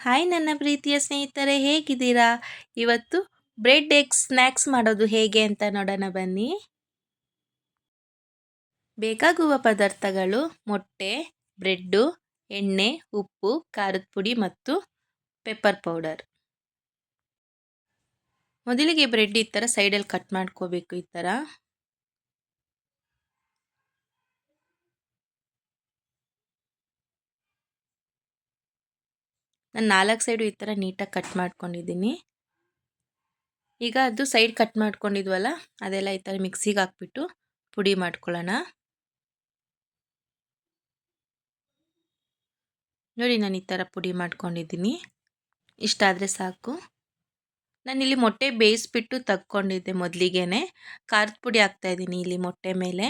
Hi ನನ್ನ ಪ್ರೀತಿಯ ಸ್ನೇಹಿತರೆ, ಹೇಗಿದ್ದೀರಾ? ಇವತ್ತು ಬ್ರೆಡ್, ಎಗ್ ಸ್ನ್ಯಾಕ್ಸ್ ಮಾಡೋದು ಹೇಗೆ ಅಂತ ನೋಡೋಣ ಬನ್ನಿ. ಬೇಕಾಗುವ ಪದಾರ್ಥಗಳು ಮೊಟ್ಟೆ, ಬ್ರೆಡ್ಡು, ಎಣ್ಣೆ, ಉಪ್ಪು, ಖಾರದ ಪುಡಿ ಮತ್ತು ಪೆಪ್ಪರ್ ಪೌಡರ್. ಮೊದಲಿಗೆ ಬ್ರೆಡ್ ಈ ಥರ ಸೈಡಲ್ಲಿ ಕಟ್ ಮಾಡ್ಕೋಬೇಕು ಈ ಥರ. ನಾನು ನಾಲ್ಕು ಸೈಡು ಈ ಥರ ನೀಟಾಗಿ ಕಟ್ ಮಾಡ್ಕೊಂಡಿದ್ದೀನಿ. ಈಗ ಅದು ಸೈಡ್ ಕಟ್ ಮಾಡ್ಕೊಂಡಿದ್ವಲ್ಲ, ಅದೆಲ್ಲ ಈ ಥರ ಮಿಕ್ಸಿಗೆ ಹಾಕ್ಬಿಟ್ಟು ಪುಡಿ ಮಾಡ್ಕೊಳ್ಳೋಣ. ನೋಡಿ ನಾನು ಈ ಥರ ಪುಡಿ ಮಾಡ್ಕೊಂಡಿದ್ದೀನಿ. ಇಷ್ಟಾದರೆ ಸಾಕು. ನಾನಿಲ್ಲಿ ಮೊಟ್ಟೆ ಬೇಯಿಸ್ಬಿಟ್ಟು ತಕ್ಕೊಂಡಿದ್ದೆ ಮೊದಲಿಗೆ ಖಾರದ ಪುಡಿ ಹಾಕ್ತಾಯಿದ್ದೀನಿ ಇಲ್ಲಿ ಮೊಟ್ಟೆ ಮೇಲೆ.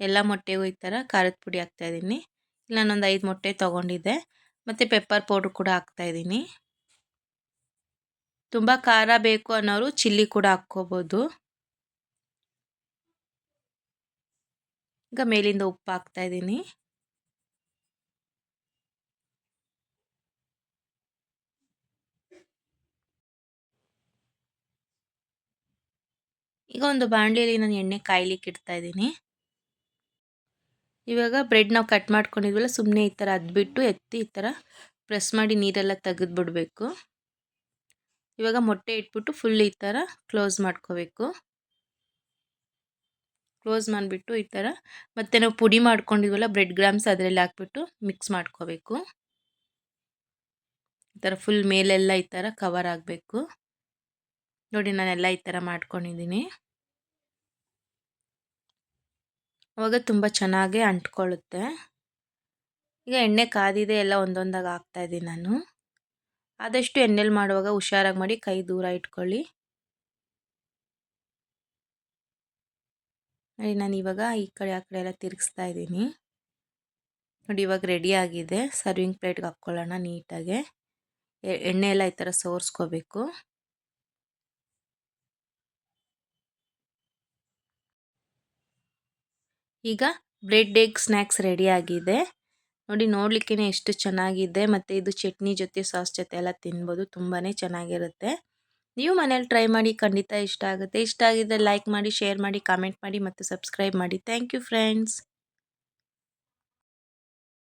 ಎಲ್ಲ ಮೊಟ್ಟೆಗೂ ಈ ಥರ ಖಾರದ ಪುಡಿ ಹಾಕ್ತಾಯಿದ್ದೀನಿ ಇಲ್ಲಿ ನಾನೊಂದು ಐದು ಮೊಟ್ಟೆ ತೊಗೊಂಡಿದ್ದೆ. ಮತ್ತು ಪೆಪ್ಪರ್ ಪೌಡ್ರ್ ಕೂಡ ಹಾಕ್ತಾಯಿದ್ದೀನಿ ತುಂಬ ಖಾರ ಬೇಕು ಅನ್ನೋರು ಚಿಲ್ಲಿ ಕೂಡ ಹಾಕ್ಕೋಬೋದು. ಈಗ ಮೇಲಿಂದ ಉಪ್ಪು ಹಾಕ್ತಾಯಿದ್ದೀನಿ ಈಗ ಒಂದು ಬಾಣಲಿಯಲ್ಲಿ ನಾನು ಎಣ್ಣೆ ಕಾಯ್ಲಿಕ್ಕೆ ಇಡ್ತಾ ಇದ್ದೀನಿ. ಇವಾಗ ಬ್ರೆಡ್ ನಾವು ಕಟ್ ಮಾಡ್ಕೊಂಡಿದ್ವಲ್ಲ ಸುಮ್ಮನೆ ಈ ಥರ ಅದ್ಬಿಟ್ಟು ಎತ್ತಿ ಈ ಥರ ಪ್ರೆಸ್ ಮಾಡಿ ನೀರೆಲ್ಲ ತೆಗೆದ್ಬಿಡ್ಬೇಕು. ಇವಾಗ ಮೊಟ್ಟೆ ಇಟ್ಬಿಟ್ಟು ಫುಲ್ ಈ ಥರ ಕ್ಲೋಸ್ ಮಾಡ್ಕೋಬೇಕು. ಕ್ಲೋಸ್ ಮಾಡಿಬಿಟ್ಟು ಈ ಥರ ಮತ್ತು ನಾವು ಪುಡಿ ಮಾಡ್ಕೊಂಡಿದ್ವಲ್ಲ ಬ್ರೆಡ್ ಗ್ರಾಮ್ಸ್ ಅದರಲ್ಲಿ ಹಾಕ್ಬಿಟ್ಟು ಮಿಕ್ಸ್ ಮಾಡ್ಕೋಬೇಕು. ಈ ಥರ ಫುಲ್ ಮೇಲೆಲ್ಲ ಈ ಥರ ಕವರ್ ಆಗಬೇಕು. ನೋಡಿ ನಾನೆಲ್ಲ ಈ ಥರ ಮಾಡ್ಕೊಂಡಿದ್ದೀನಿ. ಅವಾಗ ತುಂಬ ಚೆನ್ನಾಗೇ ಅಂಟ್ಕೊಳ್ಳುತ್ತೆ. ಈಗ ಎಣ್ಣೆ ಕಾದಿದೆ ಎಲ್ಲ ಒಂದೊಂದಾಗಿ ಹಾಕ್ತಾಯಿದ್ದೀನಿ ನಾನು. ಆದಷ್ಟು ಎಣ್ಣೆಲಿ ಮಾಡುವಾಗ ಹುಷಾರಾಗಿ ಮಾಡಿ ಕೈ ದೂರ ಇಟ್ಕೊಳ್ಳಿ. ನೋಡಿ, ನಾನು ಇವಾಗ ಈ ಕಡೆ, ಆ ಕಡೆ ಎಲ್ಲ ತಿರುಗಿಸ್ತಾ ಇದ್ದೀನಿ. ನೋಡಿ, ಇವಾಗ ರೆಡಿ ಆಗಿದೆ. ಸರ್ವಿಂಗ್ ಪ್ಲೇಟ್ಗೆ ಹಾಕ್ಕೊಳ್ಳೋಣ ನೀಟಾಗೆ. ಎಣ್ಣೆ ಎಲ್ಲ ಈ ಥರ ಸೋರಿಸ್ಕೋಬೇಕು. ಈಗ ಬ್ರೆಡ್, ಎಗ್ ಸ್ನ್ಯಾಕ್ಸ್ ರೆಡಿ ಆಗಿದೆ. ನೋಡಿ ನೋಡ್ಲಿಕ್ಕೆ ಎಷ್ಟು ಚೆನ್ನಾಗಿದೆ. ಮತ್ತು ಇದು ಚಟ್ನಿ ಜೊತೆ, ಸಾಸ್ ಜೊತೆ ಎಲ್ಲ ತಿನ್ಬೋದು. ತುಂಬಾ ಚೆನ್ನಾಗಿರುತ್ತೆ. ನೀವು ಮನೇಲಿ ಟ್ರೈ ಮಾಡಿ ಖಂಡಿತ ಇಷ್ಟ ಆಗುತ್ತೆ. ಇಷ್ಟ ಆಗಿದ್ದರೆ ಲೈಕ್ ಮಾಡಿ ಶೇರ್ ಮಾಡಿ ಕಾಮೆಂಟ್ ಮಾಡಿ, ಮತ್ತು ಸಬ್ಸ್ಕ್ರೈಬ್ ಮಾಡಿ. Thank you friends